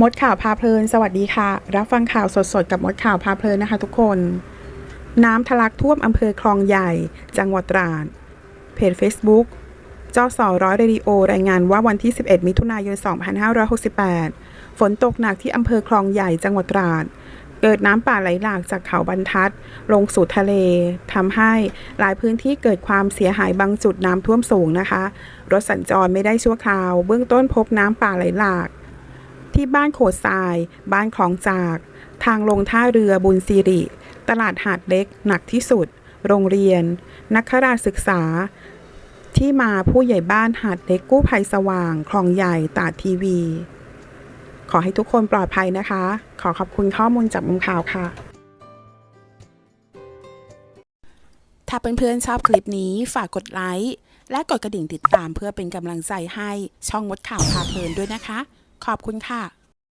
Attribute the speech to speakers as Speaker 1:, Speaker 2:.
Speaker 1: มดข่าวพาเพลิน สวัสดีค่ะ รับฟังข่าวสดๆ กับมดข่าวพาเพลินนะคะทุกคน น้ำทะลักท่วมอำเภอคลองใหญ่ จังหวัดตราด เพจ Facebook จอสอร้อยเรดิโอรายงานว่าวันที่ 11 มิถุนายน 2568 ฝนตกหนักที่อำเภอคลองใหญ่จังหวัดตราด เกิดน้ำป่าไหลหลากจากเขาบรรทัด ลงสู่ทะเลทำให้หลายพื้นที่เกิดความเสียหายบางจุดน้ำท่วมสูงนะคะ รถสัญจรไม่ได้ชั่วคราว เบื้องต้นพบน้ำป่าไหลหลาก ที่บ้านโขดทราย บ้านคลองจาก ทางลงท่าเรือบุญสิริ ตลาดหาดเล็กหนักที่สุด โรงเรียน นักขราศึกษา ที่มาผู้ใหญ่บ้านหาดเล็กกู้ภัยสว่าง คลองใหญ่ตาดทีวี ขอให้ทุกคนปลอดภัยนะคะ ขอขอบคุณข้อมูลจากมุมข่าวค่ะถ้าเพื่อนๆชอบคลิปนี้ฝากกดไลค์และกดกระดิ่งติดตามเพื่อเป็นกำลังใจให้ช่องมดข่าวพาเพลินด้วยนะคะ ขอบคุณค่ะ